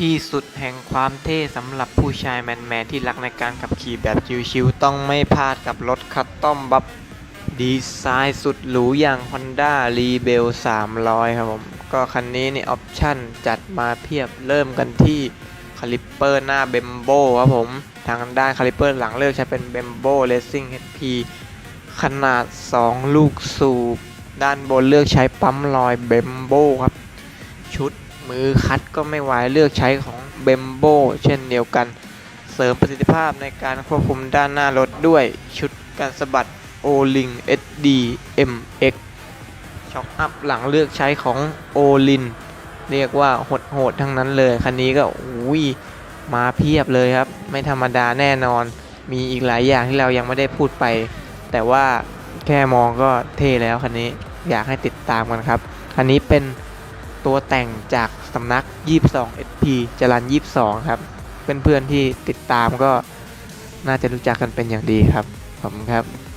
ที่สุดแห่งความเท่สำหรับผู้ชายแมนๆที่รักในการขับขี่แบบชิวๆต้องไม่พลาดกับรถคัสตอมบัฟดีไซน์สุดหรูอย่าง Honda Rebel 300 ครับผม ก็คันนี้นี่ออปชั่นจัดมาเพียบเริ่มกันที่คาลิปเปอร์หน้าเบมโบครับผม ทางด้านคาลิปเปอร์หลังเลือกใช้เป็นเบมโบ Racing HP ขนาด 2 ลูกสูบ ด้านบนเลือกใช้ปั๊มลอยเบมโบครับ ชุด มือคัดก็ไม่ไหวเลือกใช้ของเบมโบเช่นเดียวกัน เสริมประสิทธิภาพในการควบคุมด้านหน้ารถด้วยชุดการสะบัด o l i n SD MX ช็อคอัพหลังเลือกใช้ของ o l i n เรียกว่าโหดๆทั้งนั้นเลย คันนี้ก็อุ้ยมาเพียบเลยครับ ไม่ธรรมดาแน่นอน มีอีกหลายอย่างที่เรายังไม่ได้พูดไป แต่ว่าแค่มองก็เท่แล้วคันนี้อยากให้ติดตามกันครับ คันนี้เป็น ตัวแต่งจากสำนัก 22 SP จรัน 22 ครับ เพื่อนๆที่ติดตามก็น่าจะรู้จักกันเป็นอย่างดีครับ ผมครับ